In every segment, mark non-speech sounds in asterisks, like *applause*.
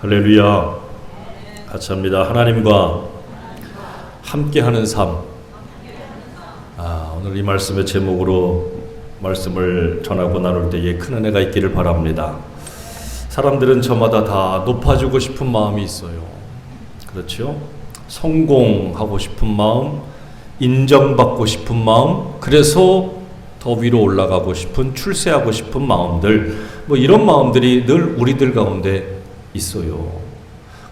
할렐루야. 같이 합니다. 하나님과 함께하는 삶. 아, 오늘 이 말씀의 제목으로 말씀을 전하고 나눌 때에 큰 은혜가 있기를 바랍니다. 사람들은 저마다 다 높아지고 싶은 마음이 있어요. 그렇죠? 성공하고 싶은 마음, 인정받고 싶은 마음, 그래서 더 위로 올라가고 싶은, 출세하고 싶은 마음들, 뭐 이런 마음들이 늘 우리들 가운데 있어요.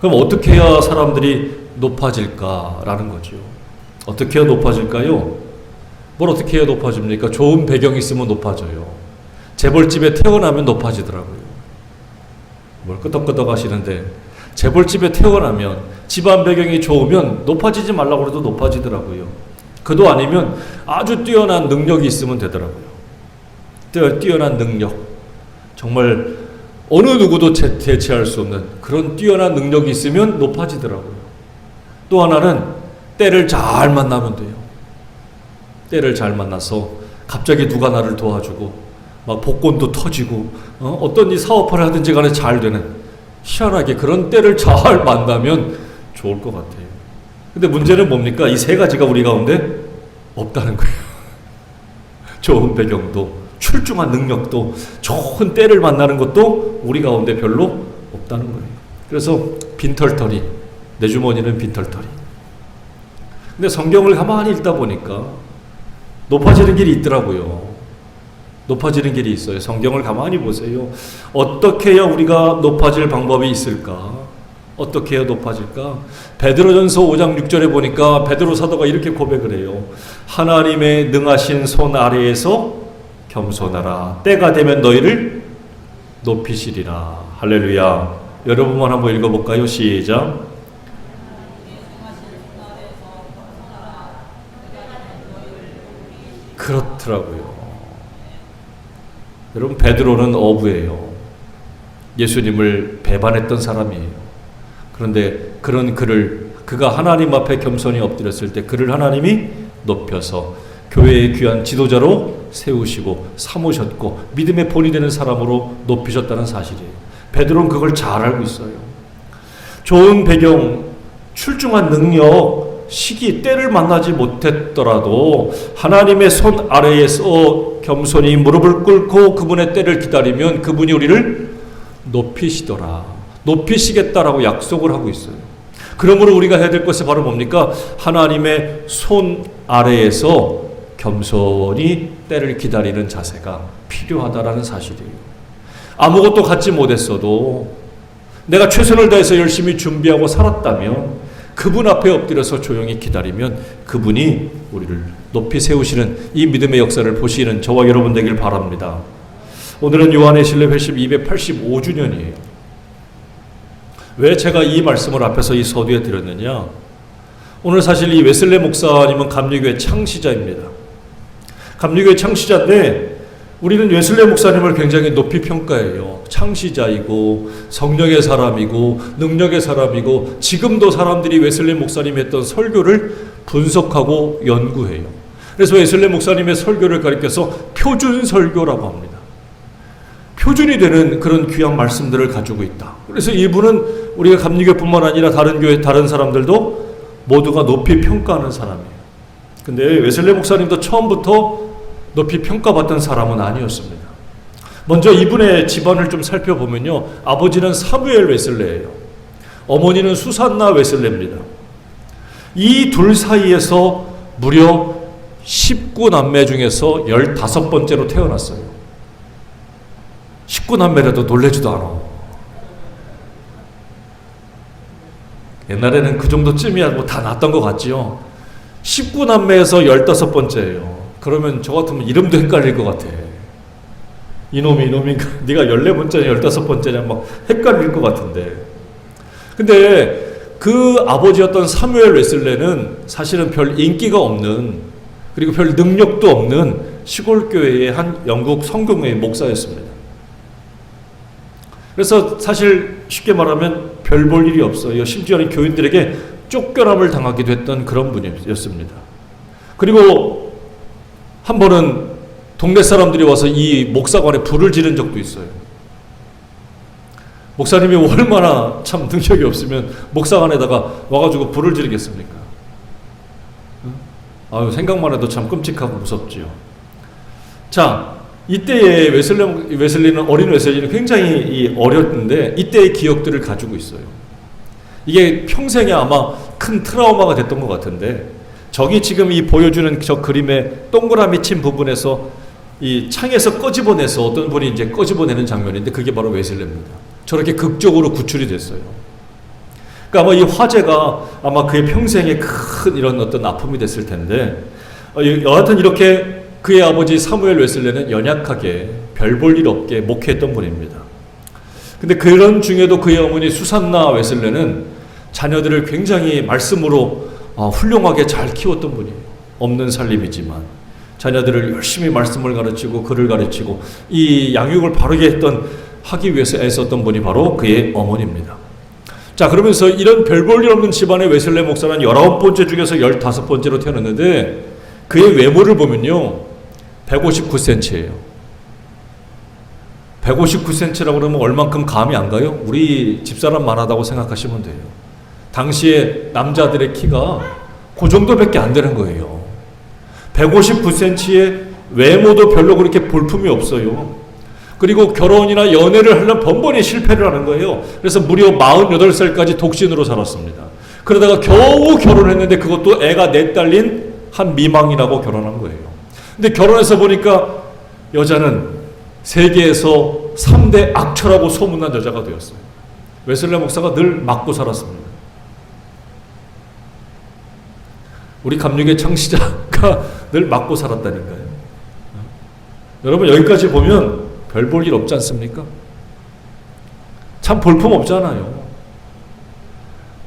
그럼 어떻게 해야 사람들이 높아질까라는 거죠. 어떻게 해야 높아질까요? 뭘 어떻게 해야 높아집니까? 좋은 배경이 있으면 높아져요. 재벌집에 태어나면 높아지더라고요. 뭘 끄덕끄덕 하시는데 재벌집에 태어나면 집안 배경이 좋으면 높아지지 말라고 해도 높아지더라고요. 그도 아니면 아주 뛰어난 능력이 있으면 되더라고요. 뛰어, 뛰어난 능력. 정말 어느 누구도 제, 대체할 수 없는 그런 뛰어난 능력이 있으면 높아지더라고요. 또 하나는 때를 잘 만나면 돼요. 때를 잘 만나서 갑자기 누가 나를 도와주고 막 복권도 터지고 어? 떤이 사업을 하든지 간에 잘 되는 희한하게 그런 때를 잘 *laughs* 만나면 좋을 것 같아요. 근데 문제는 뭡니까? 이 세 가지가 우리 가운데 없다는 거예요. *laughs* 좋은 배경도 출중한 능력도 좋은 때를 만나는 것도 우리 가운데 별로 없다는 거예요. 그래서 빈털터리 내 주머니는 빈털터리. 근데 성경을 가만히 읽다 보니까 높아지는 길이 있더라고요. 높아지는 길이 있어요. 성경을 가만히 보세요. 어떻게 해야 우리가 높아질 방법이 있을까? 어떻게 해야 높아질까? 베드로전서 5장 6절에 보니까 베드로 사도가 이렇게 고백을 해요. 하나님의 능하신 손 아래에서 겸손하라. 때가 되면 너희를 높이시리라. 할렐루야. 여러분만 한번 읽어볼까요? 시작. 그렇더라고요. 여러분 베드로는 어부예요. 예수님을 배반했던 사람이에요. 그런데 그런 그를 그가 하나님 앞에 겸손히 엎드렸을 때 그를 하나님이 높여서 교회의 귀한 지도자로 세우시고 삼으셨고 믿음의 본이 되는 사람으로 높이셨다는 사실이에요. 베드로는 그걸 잘 알고 있어요. 좋은 배경, 출중한 능력, 시기, 때를 만나지 못했더라도 하나님의 손 아래에서 겸손히 무릎을 꿇고 그분의 때를 기다리면 그분이 우리를 높이시더라. 높이시겠다라고 약속을 하고 있어요. 그러므로 우리가 해야 될 것이 바로 뭡니까? 하나님의 손 아래에서 겸손히 때를 기다리는 자세가 필요하다라는 사실이에요. 아무것도 갖지 못했어도 내가 최선을 다해서 열심히 준비하고 살았다면 그분 앞에 엎드려서 조용히 기다리면 그분이 우리를 높이 세우시는 이 믿음의 역사를 보시는 저와 여러분 되길 바랍니다. 오늘은 요한의 신뢰 회심 285주년이에요. 왜 제가 이 말씀을 앞에서 이 서두에 드렸느냐? 오늘 사실 이 웨슬레 목사님은 감리교회 창시자입니다. 감리교회 창시자인데 우리는 웨슬레 목사님을 굉장히 높이 평가해요. 창시자이고 성령의 사람이고 능력의 사람이고 지금도 사람들이 웨슬레 목사님 했던 설교를 분석하고 연구해요. 그래서 웨슬레 목사님의 설교를 가리켜서 표준 설교라고 합니다. 표준이 되는 그런 귀한 말씀들을 가지고 있다. 그래서 이분은 우리가 감리교뿐만 아니라 다른 교회 다른 사람들도 모두가 높이 평가하는 사람이에요. 근데 웨슬레 목사님도 처음부터 높이 평가받던 사람은 아니었습니다. 먼저 이분의 집안을 좀 살펴보면요. 아버지는 사무엘 웨슬레예요. 어머니는 수산나 웨슬레입니다. 이 둘 사이에서 무려 19남매 중에서 15번째로 태어났어요. 19남매라도 놀래지도 않아. 옛날에는 그 정도쯤이야 뭐 다 났던 것 같지요. 19남매에서 15번째예요. 그러면 저 같으면 이름도 헷갈릴 것 같아. 이놈이 이놈인가? *laughs* 네가 14번째냐 15번째냐 막 헷갈릴 것 같은데. 근데 그 아버지였던 사무엘 웨슬레는 사실은 별 인기가 없는 그리고 별 능력도 없는 시골 교회의 한 영국 성경회 목사였습니다. 그래서 사실 쉽게 말하면 별 볼 일이 없어요. 심지어는 교인들에게 쫓겨남을 당하기도 했던 그런 분이었습니다. 그리고 한 번은 동네 사람들이 와서 이 목사관에 불을 지른 적도 있어요. 목사님이 얼마나 참 능력이 없으면 목사관에다가 와가지고 불을 지르겠습니까? 응? 아유 생각만 해도 참 끔찍하고 무섭지요. 자 이때의 웨슬리, 웨슬리는 어린 웨슬리는 굉장히 이 어렸는데 이때의 기억들을 가지고 있어요. 이게 평생에 아마 큰 트라우마가 됐던 것 같은데 저기 지금 이 보여주는 저 그림의 동그라미 친 부분에서 이 창에서 꺼집어내서 어떤 분이 이제 꺼집어내는 장면인데 그게 바로 웨슬레입니다. 저렇게 극적으로 구출이 됐어요. 그러니까 아마 이 화재가 아마 그의 평생에 큰 이런 어떤 아픔이 됐을 텐데 어, 여하튼 이렇게 그의 아버지 사무엘 웨슬레는 연약하게 별 볼 일 없게 목회했던 분입니다. 근데 그런 중에도 그의 어머니 수산나 웨슬레는 자녀들을 굉장히 말씀으로 어, 훌륭하게 잘 키웠던 분이에요. 없는 살림이지만 자녀들을 열심히 말씀을 가르치고 글을 가르치고 이 양육을 바르게 했던 하기 위해서 애썼던 분이 바로 그의 어머니입니다. 자 그러면서 이런 별 볼 일 없는 집안의 웨슬레 목사는 19번째 중에서 15번째로 태어났는데 그의 외모를 보면요 159cm예요. 159cm라고 그러면 얼만큼 감이 안 가요? 우리 집사람만 하다고 생각하시면 돼요. 당시에 남자들의 키가 그 정도밖에 안 되는 거예요. 159cm의 외모도 별로 그렇게 볼품이 없어요. 그리고 결혼이나 연애를 하려면 번번이 실패를 하는 거예요. 그래서 무려 48살까지 독신으로 살았습니다. 그러다가 겨우 결혼했는데 그것도 애가 넷 딸린 한 미망이라고 결혼한 거예요. 근데 결혼해서 보니까 여자는 세계에서 3대 악처라고 소문난 여자가 되었어요. 웨슬레 목사가 늘 맞고 살았습니다. 우리 감육의 창시자가 *laughs* 늘 맞고 살았다니까요. 여러분 여기까지 보면 별 볼 일 없지 않습니까? 참 볼품 없잖아요.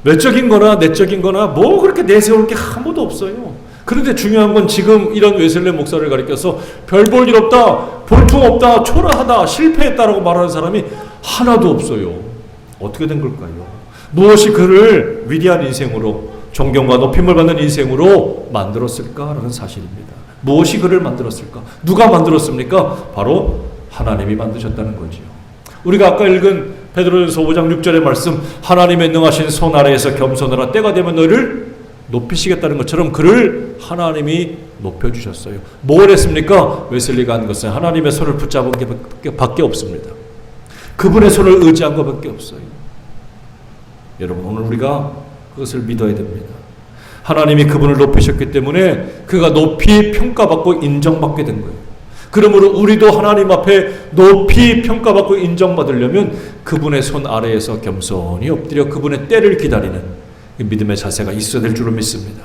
외적인 거나 내적인 거나 뭐 그렇게 내세울 게 아무도 없어요. 그런데 중요한 건 지금 이런 웨슬레 목사를 가리켜서 별 볼 일 없다, 볼품 없다, 초라하다, 실패했다라고 말하는 사람이 하나도 없어요. 어떻게 된 걸까요? 무엇이 그를 위대한 인생으로 존경과 높임을 받는 인생으로 만들었을까라는 사실입니다. 무엇이 그를 만들었을까? 누가 만들었습니까? 바로 하나님이 만드셨다는 거지요. 우리가 아까 읽은 베드로전서 5장 6절의 말씀 하나님의 능하신 손 아래에서 겸손하라 때가 되면 너를 높이시겠다는 것처럼 그를 하나님이 높여주셨어요. 뭘 했습니까? 웨슬리가 한 것은 하나님의 손을 붙잡은 게 밖에 없습니다. 그분의 손을 의지한 것밖에 없어요. 여러분 오늘 우리가 그것을 믿어야 됩니다. 하나님이 그분을 높이셨기 때문에 그가 높이 평가받고 인정받게 된 거예요. 그러므로 우리도 하나님 앞에 높이 평가받고 인정받으려면 그분의 손 아래에서 겸손히 엎드려 그분의 때를 기다리는 믿음의 자세가 있어야 될 줄로 믿습니다.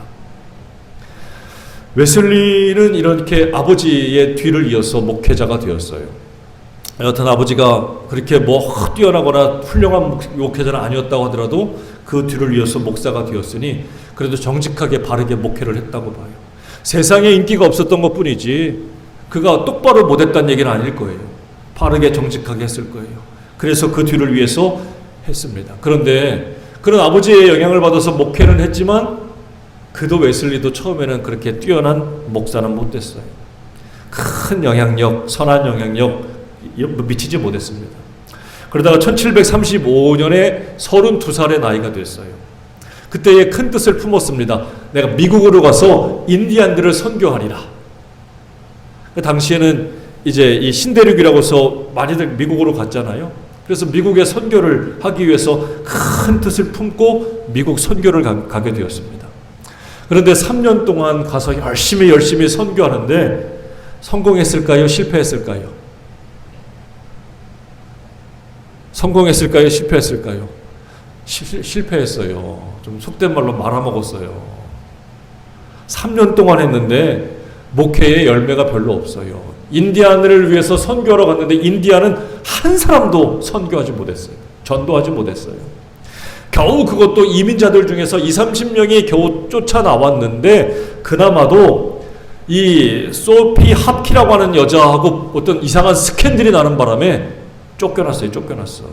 웨슬리는 이렇게 아버지의 뒤를 이어서 목회자가 되었어요. 여튼 아버지가 그렇게 뭐 뛰어나거나 훌륭한 목회자는 아니었다고 하더라도 그 뒤를 이어서 목사가 되었으니 그래도 정직하게 바르게 목회를 했다고 봐요. 세상에 인기가 없었던 것 뿐이지 그가 똑바로 못했다는 얘기는 아닐 거예요. 바르게 정직하게 했을 거예요. 그래서 그 뒤를 위해서 했습니다. 그런데 그런 아버지의 영향을 받아서 목회는 했지만 그도 웨슬리도 처음에는 그렇게 뛰어난 목사는 못 됐어요. 큰 영향력, 선한 영향력 미치지 못했습니다. 그러다가 1735년에 32살의 나이가 됐어요. 그때의 큰 뜻을 품었습니다. 내가 미국으로 가서 인디안들을 선교하리라. 그 당시에는 이제 이 신대륙이라고 해서 많이들 미국으로 갔잖아요. 그래서 미국의 선교를 하기 위해서 큰 뜻을 품고 미국 선교를 가, 게 되었습니다. 그런데 3년 동안 가서 열심히 열심히 선교하는데 성공했을까요? 실패했을까요? 성공했을까요? 실패했을까요? 시, 실패했어요. 좀 속된 말로 말아먹었어요. 3년 동안 했는데 목회의 열매가 별로 없어요. 인디안을 위해서 선교하러 갔는데 인디안은 한 사람도 선교하지 못했어요. 전도하지 못했어요. 겨우 그것도 이민자들 중에서 2, 30명이 겨우 쫓아 나왔는데 그나마도 이 소피 합키라고 하는 여자하고 어떤 이상한 스캔들이 나는 바람에 쫓겨났어요. 쫓겨났어.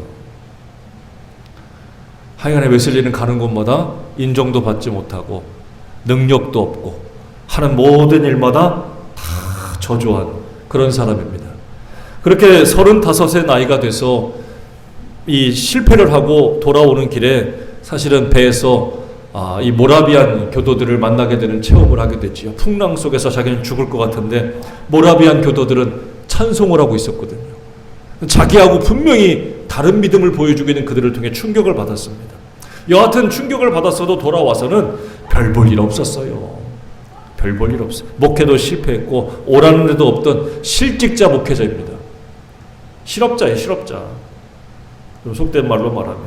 하여간에 웨슬리는 가는 곳마다 인정도 받지 못하고 능력도 없고 하는 모든 일마다 다 저조한 그런 사람입니다. 그렇게 35의 나이가 돼서 이 실패를 하고 돌아오는 길에 사실은 배에서 아, 이 모라비안 교도들을 만나게 되는 체험을 하게 됐지요. 풍랑 속에서 자기는 죽을 것 같은데 모라비안 교도들은 찬송을 하고 있었거든요. 자기하고 분명히 다른 믿음을 보여주고 있는 그들을 통해 충격을 받았습니다. 여하튼 충격을 받았어도 돌아와서는 별 볼 일 없었어요. 별 볼 일 없어요. 목회도 실패했고 오라는 데도 없던 실직자 목회자입니다. 실업자예요, 실업자. 속된 말로 말하면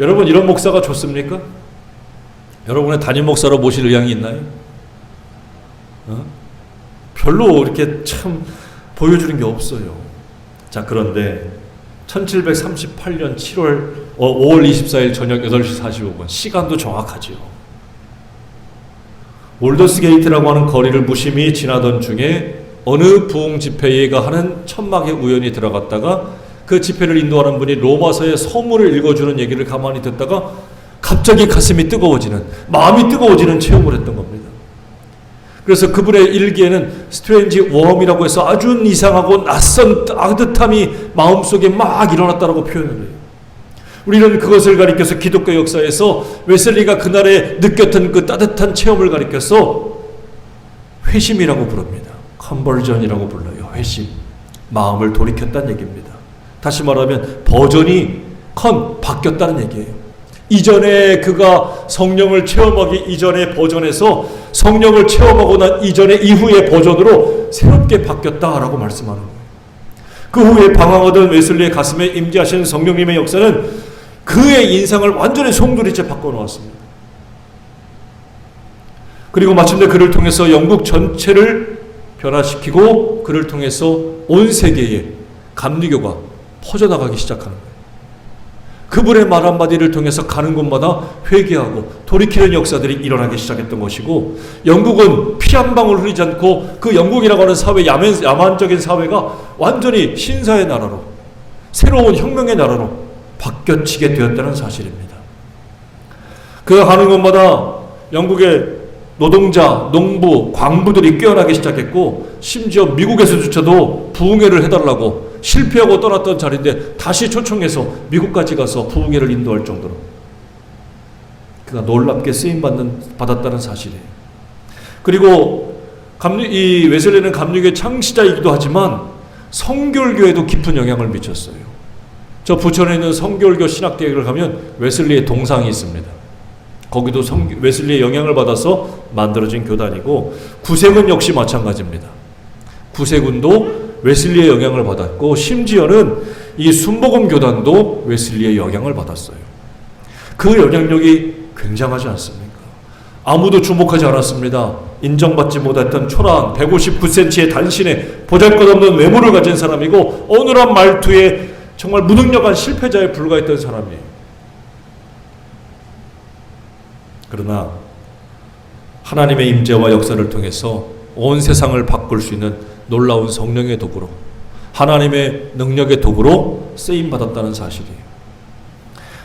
여러분 이런 목사가 좋습니까? 여러분의 담임 목사로 모실 의향이 있나요? 어? 별로 이렇게 참 보여주는 게 없어요. 자 그런데 1738년 7월 5월 24일 저녁 8시 45분 시간도 정확하지요. 올더스 게이트라고 하는 거리를 무심히 지나던 중에 어느 부흥 집회가 하는 천막에 우연히 들어갔다가 그 집회를 인도하는 분이 로마서의 서문을 읽어주는 얘기를 가만히 듣다가 갑자기 가슴이 뜨거워지는 마음이 뜨거워지는 체험을 했던 겁니다. 그래서 그분의 일기에는 스트레인지 웜이라고 해서 아주 이상하고 낯선 따뜻함이 마음속에 막 일어났다라고 표현을 해요. 우리는 그것을 가리켜서 기독교 역사에서 웨슬리가 그날에 느꼈던 그 따뜻한 체험을 가리켜서 회심이라고 부릅니다. 컨버전이라고 불러요. 회심. 마음을 돌이켰다는 얘기입니다. 다시 말하면 버전이 컨 바뀌었다는 얘기예요. 이전에 그가 성령을 체험하기 이전의 버전에서 성령을 체험하고 난 이전의 이후의 버전으로 새롭게 바뀌었다라고 말씀하는 거예요. 그 후에 방황하던 웨슬리의 가슴에 임재하신 성령님의 역사는 그의 인상을 완전히 송두리째 바꿔놓았습니다. 그리고 마침내 그를 통해서 영국 전체를 변화시키고 그를 통해서 온 세계에 감리교가 퍼져나가기 거예요. 그분의 말 한마디를 통해서 가는 곳마다 회개하고 돌이키는 역사들이 일어나기 시작했던 것이고 영국은 피 한 방울 흘리지 않고 그 영국이라고 하는 사회 야만, 야만적인 사회가 완전히 신사의 나라로 새로운 혁명의 나라로 바뀌어지게 되었다는 사실입니다. 그가 가는 곳마다 영국의 노동자, 농부, 광부들이 깨어나기 시작했고 심지어 미국에서조차도 부흥회를 해달라고 실패하고 떠났던 자리인데 다시 초청해서 미국까지 가서 부흥회를 인도할 정도로 그가 놀랍게 쓰임 받는 받았다는 사실이에요. 그리고 감리, 이 웨슬리는 감리교의 창시자이기도 하지만 성결교에도 깊은 영향을 미쳤어요. 저 부천에 있는 성결교 신학대학을 가면 웨슬리의 동상이 있습니다. 거기도 성, 웨슬리의 영향을 받아서 만들어진 교단이고 구세군 역시 마찬가지입니다. 구세군도 웨슬리의 영향을 받았고 심지어는 이 순복음 교단도 웨슬리의 영향을 받았어요. 그 영향력이 굉장하지 않습니까? 아무도 주목하지 않았습니다. 인정받지 못했던 초라한 159cm의 단신에 보잘것없는 외모를 가진 사람이고 어눌한 말투에 정말 무능력한 실패자에 불과했던 사람이에요. 그러나 하나님의 임재와 역사를 통해서 온 세상을 바꿀 수 있는 놀라운 성령의 도구로 하나님의 능력의 도구로 쓰임 받았다는 사실이에요.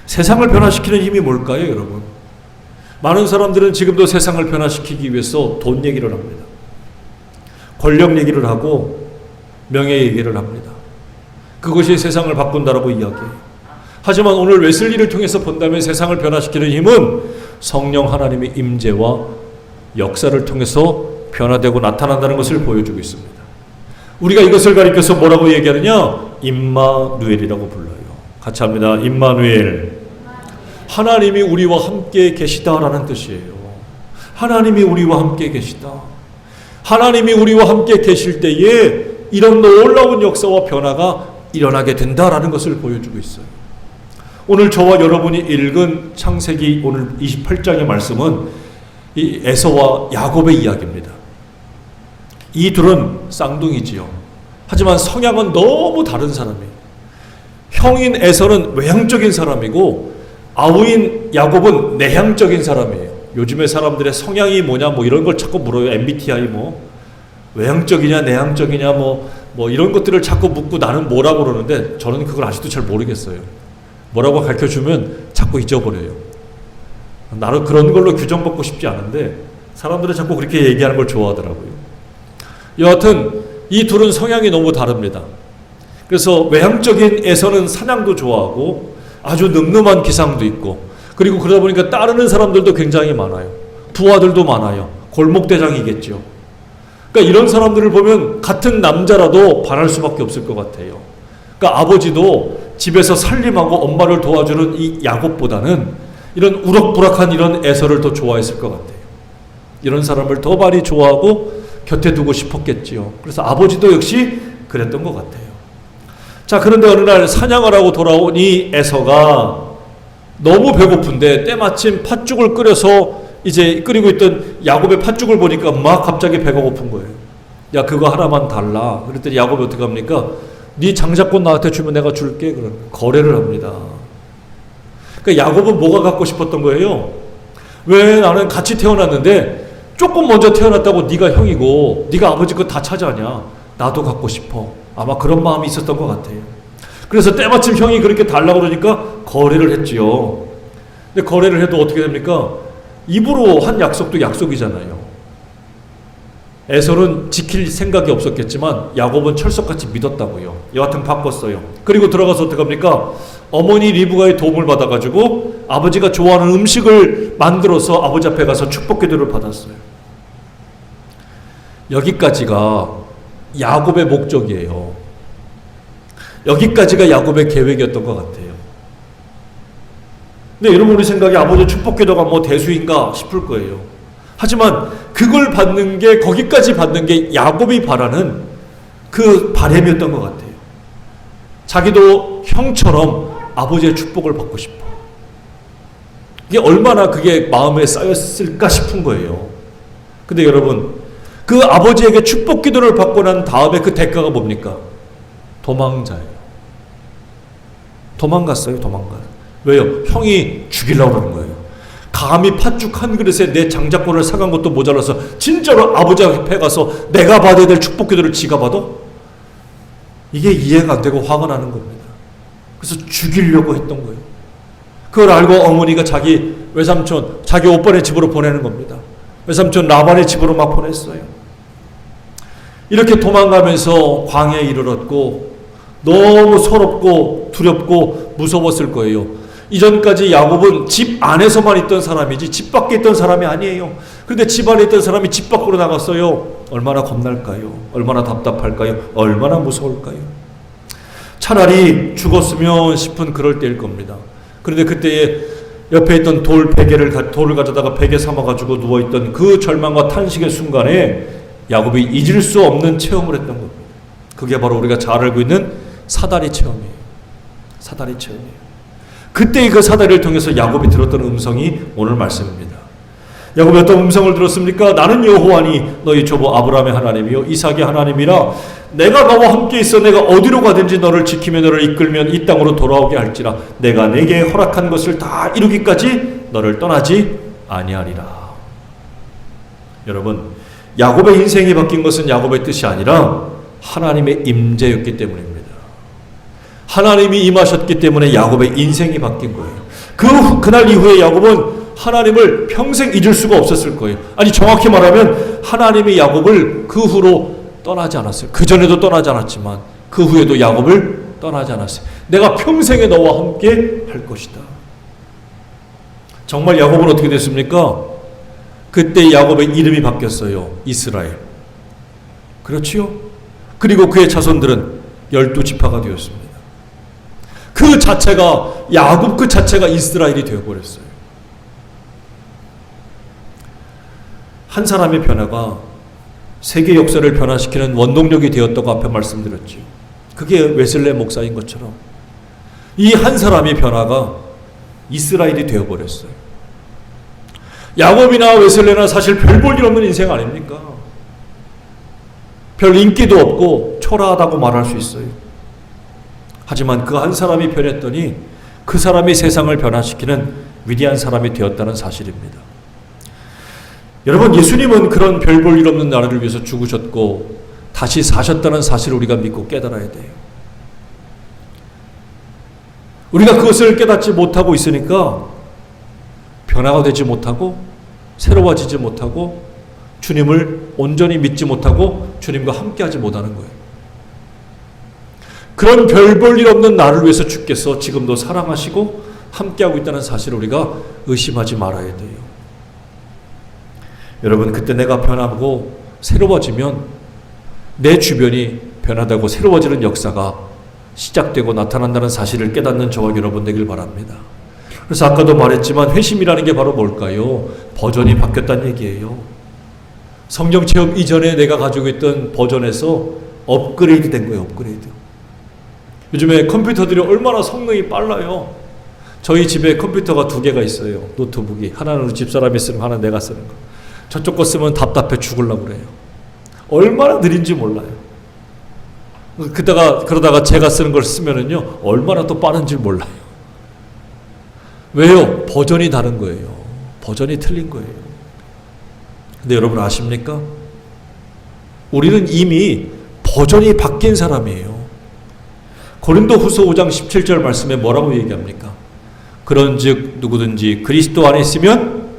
세상을 변화시키는 힘이 뭘까요, 여러분? 많은 사람들은 지금도 세상을 변화시키기 위해서 돈 얘기를 합니다. 권력 얘기를 하고 명예 얘기를 합니다. 그것이 세상을 바꾼다라고 이야기해요. 하지만 오늘 웨슬리를 통해서 본다면 세상을 변화시키는 힘은 성령 하나님의 임재와 역사를 통해서 변화되고 나타난다는 것을 보여주고 있습니다. 우리가 이것을 가리켜서 뭐라고 얘기하느냐? 임마누엘이라고 불러요. 같이 합니다. 임마누엘. 하나님이 우리와 함께 계시다라는 뜻이에요. 하나님이 우리와 함께 계시다. 하나님이 우리와 함께 계실 때에 이런 놀라운 역사와 변화가 일어나게 된다라는 것을 보여주고 있어요. 오늘 저와 여러분이 읽은 창세기 오늘 28장의 말씀은 이 에서와 야곱의 이야기입니다. 이 둘은 쌍둥이지요. 하지만 성향은 너무 다른 사람이에요. 형인 에서는 외향적인 사람이고 아우인 야곱은 내향적인 사람이에요. 요즘의 사람들의 성향이 뭐냐 뭐 이런 걸 자꾸 물어요. MBTI 뭐 외향적이냐 내향적이냐 뭐, 뭐 이런 것들을 자꾸 묻고 나는 뭐라고 그러는데 저는 그걸 아직도 잘 모르겠어요. 뭐라고 가르쳐 주면 자꾸 잊어버려요. 나는 그런 걸로 규정받고 싶지 않은데 사람들은 자꾸 그렇게 얘기하는 걸 좋아하더라고요. 여하튼 이 둘은 성향이 너무 다릅니다. 그래서 외향적인 에서는 사냥도 좋아하고 아주 늠름한 기상도 있고 그리고 그러다 보니까 따르는 사람들도 굉장히 많아요. 부하들도 많아요. 골목대장이겠죠. 그러니까 이런 사람들을 보면 같은 남자라도 반할 수밖에 없을 것 같아요. 그러니까 아버지도 집에서 살림하고 엄마를 도와주는 이 야곱보다는 이런 우럭부락한 이런 에서를 더 좋아했을 것 같아요. 이런 사람을 더 많이 좋아하고 곁에 두고 싶었겠지요. 그래서 아버지도 역시 그랬던 것 같아요. 자, 그런데 어느 날 사냥을 하고 돌아온 이 에서가 너무 배고픈데 때마침 팥죽을 끓여서 이제 끓이고 있던 야곱의 팥죽을 보니까 막 갑자기 배가 고픈 거예요. 야, 그거 하나만 달라. 그랬더니 야곱이 어떻게 합니까? 네 장자권 나한테 주면 내가 줄게. 그런 거래를 합니다. 그러니까 야곱은 뭐가 갖고 싶었던 거예요? 왜 나는 같이 태어났는데 조금 먼저 태어났다고 네가 형이고 네가 아버지 거 다 차지하냐? 나도 갖고 싶어. 아마 그런 마음이 있었던 것 같아요. 그래서 때마침 형이 그렇게 달라고 그러니까 거래를 했지요. 근데 거래를 해도 어떻게 됩니까? 입으로 한 약속도 약속이잖아요. 에서는 지킬 생각이 없었겠지만 야곱은 철석같이 믿었다고요. 여하튼 바꿨어요. 그리고 들어가서 어떻게 합니까? 어머니 리브가의 도움을 받아가지고 아버지가 좋아하는 음식을 만들어서 아버지 앞에 가서 축복 기도를 받았어요. 여기까지가 야곱의 목적이에요. 여기까지가 야곱의 계획이었던 것 같아요. 근데 여러분 우리 생각에 아버지 축복 기도가 뭐 대수인가 싶을 거예요. 하지만 그걸 받는 게 거기까지 받는 게 야곱이 바라는 그 바램이었던 것 같아요. 자기도 형처럼 아버지의 축복을 받고 싶어. 이게 얼마나 그게 마음에 쌓였을까 싶은 거예요. 근데 여러분, 그 아버지에게 축복 기도를 받고 난 다음에 그 대가가 뭡니까? 도망자예요. 도망갔어요, 도망가. 왜요? 형이 죽이려고 그러는 거예요. 감히 팥죽 한 그릇에 내 장자권을 사간 것도 모자라서 진짜로 아버지 앞에 가서 내가 받아야 될 축복 기도를 지가 받아? 이게 이해가 안 되고 화가 나는 겁니다. 그래서 죽이려고 했던 거예요. 그걸 알고 어머니가 자기 외삼촌, 자기 오빠네 집으로 보내는 겁니다. 외삼촌 라반의 집으로 막 보냈어요. 이렇게 도망가면서 광야에 이르렀고 너무 서럽고 두렵고 무서웠을 거예요. 이전까지 야곱은 집 안에서만 있던 사람이지 집 밖에 있던 사람이 아니에요. 그런데 집 안에 있던 사람이 집 밖으로 나갔어요. 얼마나 겁날까요? 얼마나 답답할까요? 얼마나 무서울까요? 차라리 죽었으면 싶은 그럴 때일 겁니다. 그런데 그때에 옆에 있던 돌 베개를 돌을 가져다가 베개 삼아 가지고 누워 있던 그 절망과 탄식의 순간에 야곱이 잊을 수 없는 체험을 했던 겁니다. 그게 바로 우리가 잘 알고 있는 사다리 체험이에요. 사다리 체험이에요. 그때의 그 사다리를 통해서 야곱이 들었던 음성이 오늘 말씀입니다. 야곱이 어떤 음성을 들었습니까? 나는 여호와니 너희 조부 아브라함의 하나님이요 이삭의 하나님이라 내가 너와 함께 있어 내가 어디로 가든지 너를 지키며 너를 이끌면 이 땅으로 돌아오게 할지라 내가 내게 허락한 것을 다 이루기까지 너를 떠나지 아니하리라. 여러분 야곱의 인생이 바뀐 것은 야곱의 뜻이 아니라 하나님의 임재였기 때문입니다. 하나님이 임하셨기 때문에 야곱의 인생이 바뀐 거예요. 그 후- 그날 이후에 야곱은 하나님을 평생 잊을 수가 없었을 거예요. 아니 정확히 말하면 하나님이 야곱을 그 후로 떠나지 않았어요. 그 전에도 떠나지 않았지만 그 후에도 야곱을 떠나지 않았어요. 내가 평생에 너와 함께 할 것이다. 정말 야곱은 어떻게 됐습니까? 그때 야곱의 이름이 바뀌었어요. 이스라엘. 그렇지요? 그리고 그의 자손들은 열두 지파가 되었습니다. 그 자체가 야곱 그 자체가 이스라엘이 되어 버렸어요. 한 사람의 변화가 세계 역사를 변화시키는 원동력이 되었다고 앞에 말씀드렸죠. 그게 웨슬레 목사인 것처럼 이 한 사람의 변화가 이스라엘이 되어 버렸어요. 야곱이나 웨슬레나 사실 별 볼 일 없는 인생 아닙니까? 별 인기도 없고 초라하다고 말할 수 있어요. 하지만 그 한 사람이 변했더니 그 사람이 세상을 변화시키는 위대한 사람이 되었다는 사실입니다. 여러분, 예수님은 그런 별 볼 일 없는 나라를 위해서 죽으셨고 다시 사셨다는 사실을 우리가 믿고 깨달아야 돼요. 우리가 그것을 깨닫지 못하고 있으니까 변화가 되지 못하고 새로워지지 못하고 주님을 온전히 믿지 못하고 주님과 함께하지 못하는 거예요. 그런 별 볼 일 없는 나를 위해서 주께서 지금도 사랑하시고 함께하고 있다는 사실을 우리가 의심하지 말아야 돼요. 여러분, 그때 내가 변하고 새로워지면 내 주변이 변하다고 새로워지는 역사가 시작되고 나타난다는 사실을 깨닫는 저와 여러분 되길 바랍니다. 그래서 아까도 말했지만 회심이라는 게 바로 뭘까요? 버전이 바뀌었다는 얘기예요. 성경 체험 이전에 내가 가지고 있던 버전에서 업그레이드 된 거예요, 업그레이드. 요즘에 컴퓨터들이 얼마나 성능이 빨라요. 저희 집에 컴퓨터가 두 개가 있어요. 노트북이. 하나는 집사람이 쓰는 거, 하나는 내가 쓰는 거. 저쪽 거 쓰면 답답해 죽으려고 그래요. 얼마나 느린지 몰라요. 그다가 그러다가 제가 쓰는 걸 쓰면은요 얼마나 또 빠른지 몰라요. 왜요? 버전이 다른 거예요. 버전이 틀린 거예요. 근데 여러분 아십니까? 우리는 이미 버전이 바뀐 사람이에요. 고린도 후서 5장 17절 말씀에 뭐라고 얘기합니까? 그런 즉 누구든지 그리스도 안에 있으면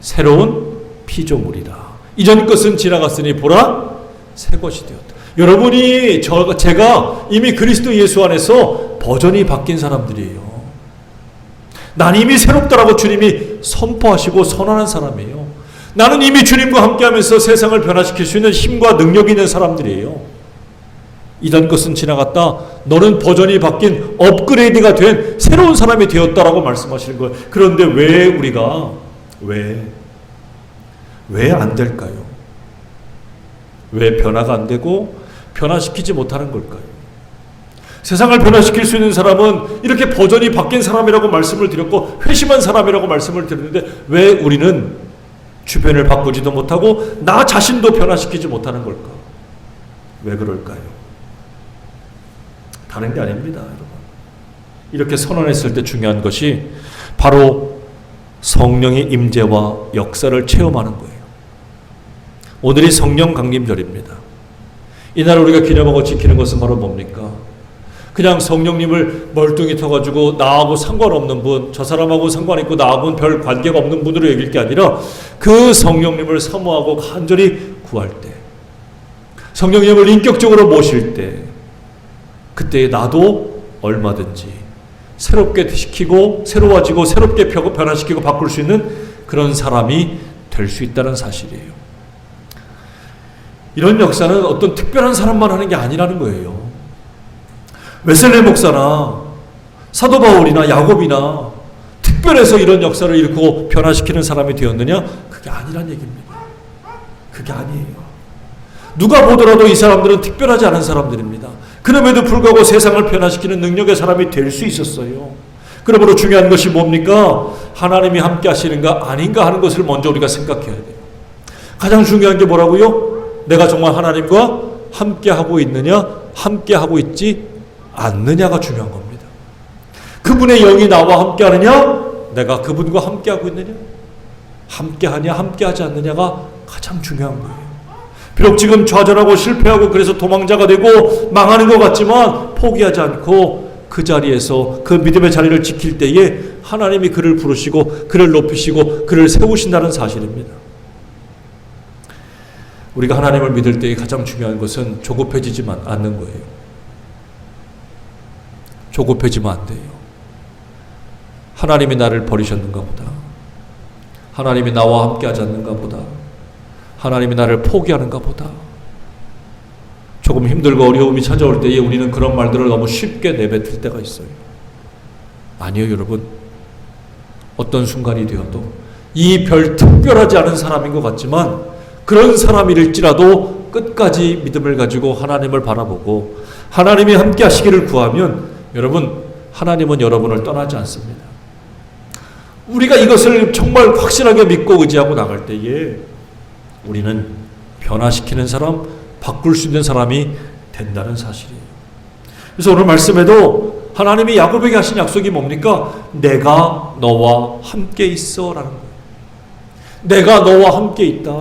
새로운 피조물이다. 이전 것은 지나갔으니 보라 새 것이 되었다. 여러분이 저 제가 이미 그리스도 예수 안에서 버전이 바뀐 사람들이에요. 난 이미 새롭다라고 주님이 선포하시고 선언한 사람이에요. 나는 이미 주님과 함께하면서 세상을 변화시킬 수 있는 힘과 능력이 있는 사람들이에요. 이전 것은 지나갔다. 너는 버전이 바뀐 업그레이드가 된 새로운 사람이 되었다라고 말씀하시는 거예요. 그런데 왜 우리가 왜 왜 안 될까요? 왜 변화가 안 되고 변화시키지 못하는 걸까요? 세상을 변화시킬 수 있는 사람은 이렇게 버전이 바뀐 사람이라고 말씀을 드렸고 회심한 사람이라고 말씀을 드렸는데 왜 우리는 주변을 바꾸지도 못하고 나 자신도 변화시키지 못하는 걸까? 왜 그럴까요? 다른 게 아닙니다, 여러분. 이렇게 선언했을 때 중요한 것이 바로 성령의 임재와 역사를 체험하는 거예요. 오늘이 성령 강림절입니다. 이날 우리가 기념하고 지키는 것은 바로 뭡니까? 그냥 성령님을 멀뚱히 터가지고 나하고 상관없는 분, 저 사람하고 상관 있고 나하고는 별 관계가 없는 분으로 여길 게 아니라 그 성령님을 사모하고 간절히 구할 때, 성령님을 인격적으로 모실 때, 그때 나도 얼마든지 새롭게 시키고 새로워지고 새롭게 변화시키고 바꿀 수 있는 그런 사람이 될 수 있다는 사실이에요. 이런 역사는 어떤 특별한 사람만 하는 게 아니라는 거예요. 웨슬레 목사나 사도 바울이나 야곱이나 특별해서 이런 역사를 일으키고 변화시키는 사람이 되었느냐? 그게 아니란 얘기입니다. 그게 아니에요. 누가 보더라도 이 사람들은 특별하지 않은 사람들입니다. 그럼에도 불구하고 세상을 변화시키는 능력의 사람이 될 수 있었어요. 그러므로 중요한 것이 뭡니까? 하나님이 함께 하시는가 아닌가 하는 것을 먼저 우리가 생각해야 돼요. 가장 중요한 게 뭐라고요? 내가 정말 하나님과 함께 하고 있느냐, 함께 하고 있지 않느냐가 중요한 겁니다. 그분의 영이 나와 함께 하느냐, 내가 그분과 함께 하고 있느냐, 함께 하냐, 함께 하지 않느냐가 가장 중요한 거예요. 비록 지금 좌절하고 실패하고 그래서 도망자가 되고 망하는 것 같지만 포기하지 않고 그 자리에서 그 믿음의 자리를 지킬 때에 하나님이 그를 부르시고 그를 높이시고 그를 세우신다는 사실입니다. 우리가 하나님을 믿을 때에 가장 중요한 것은 조급해지지만 않는 거예요. 조급해지면 안 돼요. 하나님이 나를 버리셨는가 보다. 하나님이 나와 함께 하지 않는가 보다. 하나님이 나를 포기하는가 보다. 조금 힘들고 어려움이 찾아올 때에 우리는 그런 말들을 너무 쉽게 내뱉을 때가 있어요. 아니요, 여러분. 어떤 순간이 되어도 이 별 특별하지 않은 사람인 것 같지만 그런 사람일지라도 끝까지 믿음을 가지고 하나님을 바라보고 하나님이 함께 하시기를 구하면 여러분, 하나님은 여러분을 떠나지 않습니다. 우리가 이것을 정말 확실하게 믿고 의지하고 나갈 때에 우리는 변화시키는 사람, 바꿀 수 있는 사람이 된다는 사실이에요. 그래서 오늘 말씀에도 하나님이 야곱에게 하신 약속이 뭡니까? 내가 너와 함께 있어라는 거예요. 내가 너와 함께 있다.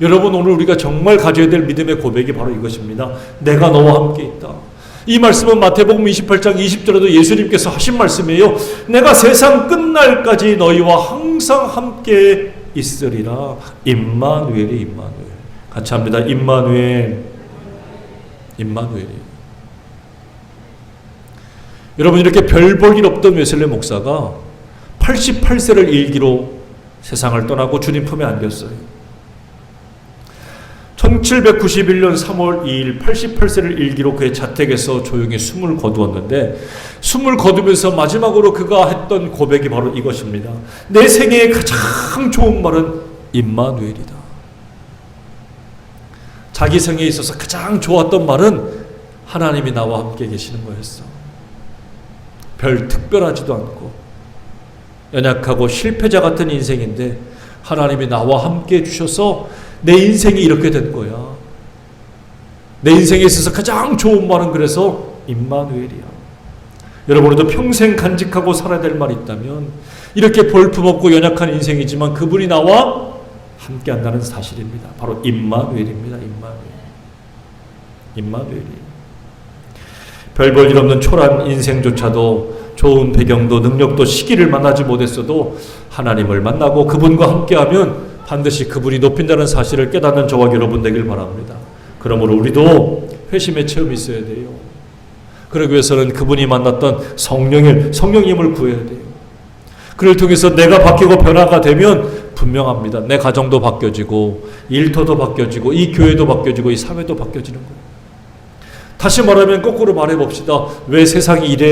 여러분 오늘 우리가 정말 가져야 될 믿음의 고백이 바로 이것입니다. 내가 너와 함께 있다. 이 말씀은 마태복음 28장 20절에도 예수님께서 하신 말씀이에요. 내가 세상 끝날까지 너희와 항상 함께 있으리라. 임마누엘이 임마누엘. 같이 합니다. 임마누엘. 임마누엘이. 여러분 이렇게 별 볼 일 없던 웨슬레 목사가 88세를 일기로 세상을 떠나고 주님 품에 안겼어요. 1791년 3월 2일 88세를 일기로 그의 자택에서 조용히 숨을 거두었는데 숨을 거두면서 마지막으로 그가 했던 고백이 바로 이것입니다. 내 생애의 가장 좋은 말은 임마누엘이다. 자기 생에 있어서 가장 좋았던 말은 하나님이 나와 함께 계시는 거였어. 별 특별하지도 않고 연약하고 실패자 같은 인생인데 하나님이 나와 함께 해주셔서 내 인생이 이렇게 된 거야. 내 인생에 있어서 가장 좋은 말은 그래서 임마누엘이야. 여러분도 평생 간직하고 살아야 될 말이 있다면 이렇게 볼품없고 연약한 인생이지만 그분이 나와 함께 한다는 사실입니다. 바로 임마누엘입니다. 임마누엘. 임마누엘이. 별볼일 없는 초란 인생조차도 좋은 배경도 능력도 시기를 만나지 못했어도 하나님을 만나고 그분과 함께하면 반드시 그분이 높인다는 사실을 깨닫는 저와 여러분 되길 바랍니다. 그러므로 우리도 회심의 체험이 있어야 돼요. 그러기 위해서는 그분이 만났던 성령을 성령님을 구해야 돼요. 그를 통해서 내가 바뀌고 변화가 되면 분명합니다. 내 가정도 바뀌어지고 일터도 바뀌어지고 이 교회도 바뀌어지고 이 사회도 바뀌어지는 거예요. 다시 말하면 거꾸로 말해 봅시다. 왜 세상이 이래?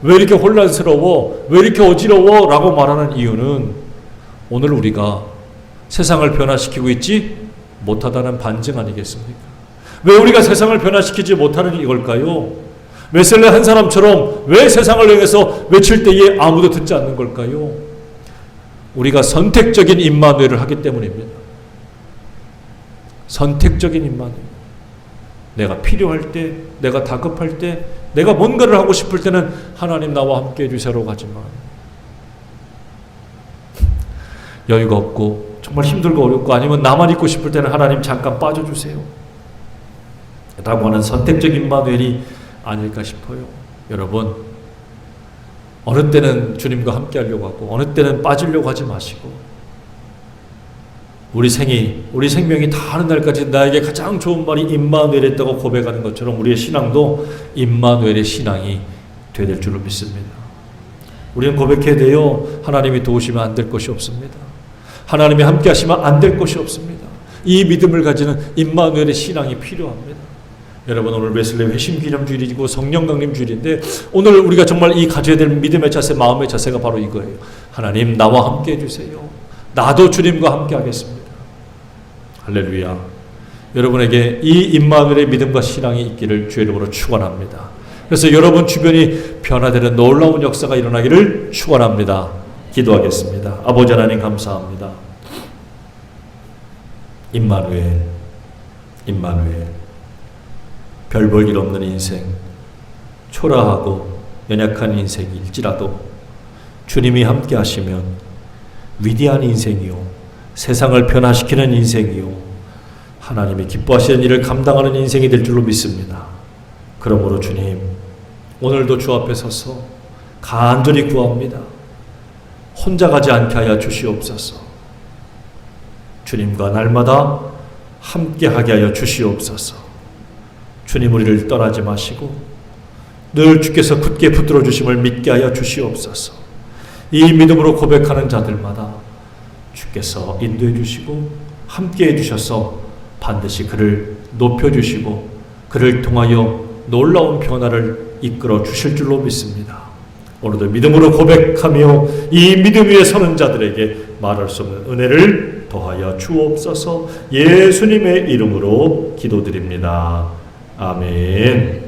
왜 이렇게 혼란스러워? 왜 이렇게 어지러워? 라고 말하는 이유는 오늘 우리가 세상을 변화시키고 있지 못하다는 반증 아니겠습니까? 왜 우리가 세상을 변화시키지 못하는 이걸까요? 웨슬레 한 사람처럼 왜 세상을 향해서 외칠 때에 아무도 듣지 않는 걸까요? 우리가 선택적인 임마누엘을 하기 때문입니다. 선택적인 임마누엘. 내가 필요할 때, 내가 다급할 때, 내가 뭔가를 하고 싶을 때는 하나님 나와 함께 해주세요 가지만 여유가 없고 정말 힘들고 어렵고 아니면 나만 있고 싶을 때는 하나님 잠깐 빠져주세요. 라고 하는 선택적인 마누엘이 아닐까 싶어요. 여러분, 어느 때는 주님과 함께 하려고 하고, 어느 때는 빠지려고 하지 마시고, 우리 생이, 우리 생명이 다하는 날까지 나에게 가장 좋은 말이 임마누엘이었다고 고백하는 것처럼 우리의 신앙도 임마누엘의 신앙이 되야 될 줄로 믿습니다. 우리는 고백해야 돼요. 하나님이 도우시면 안 될 것이 없습니다. 하나님이 함께 하시면 안 될 것이 없습니다. 이 믿음을 가지는 임마누엘의 신앙이 필요합니다. 여러분 오늘 베슬레 회심 기념 주일이고 성령 강림 주일인데 오늘 우리가 정말 이 가져야 될 믿음의 자세, 마음의 자세가 바로 이거예요. 하나님 나와 함께 해 주세요. 나도 주님과 함께 하겠습니다. 할렐루야. 여러분에게 이 임마누엘의 믿음과 신앙이 있기를 주의 이름으로 축원합니다. 그래서 여러분 주변이 변화되는 놀라운 역사가 일어나기를 축원합니다. 기도하겠습니다. 아버지 하나님 감사합니다. 임마누엘, 임마누엘. 별볼 일 없는 인생, 초라하고 연약한 인생일지라도 주님이 함께 하시면 위대한 인생이요. 세상을 변화시키는 인생이요. 하나님이 기뻐하시는 일을 감당하는 인생이 될 줄로 믿습니다. 그러므로 주님, 오늘도 주 앞에 서서 간절히 구합니다. 혼자 가지 않게 하여 주시옵소서. 주님과 날마다 함께 하게 하여 주시옵소서. 주님 우리를 떠나지 마시고 늘 주께서 굳게 붙들어 주심을 믿게 하여 주시옵소서. 이 믿음으로 고백하는 자들마다 주께서 인도해 주시고 함께 해 주셔서 반드시 그를 높여 주시고 그를 통하여 놀라운 변화를 이끌어 주실 줄로 믿습니다. 오늘도 믿음으로 고백하며 이 믿음 위에 서는 자들에게 말할 수 없는 은혜를 더하여 주옵소서 예수님의 이름으로 기도드립니다. 아멘.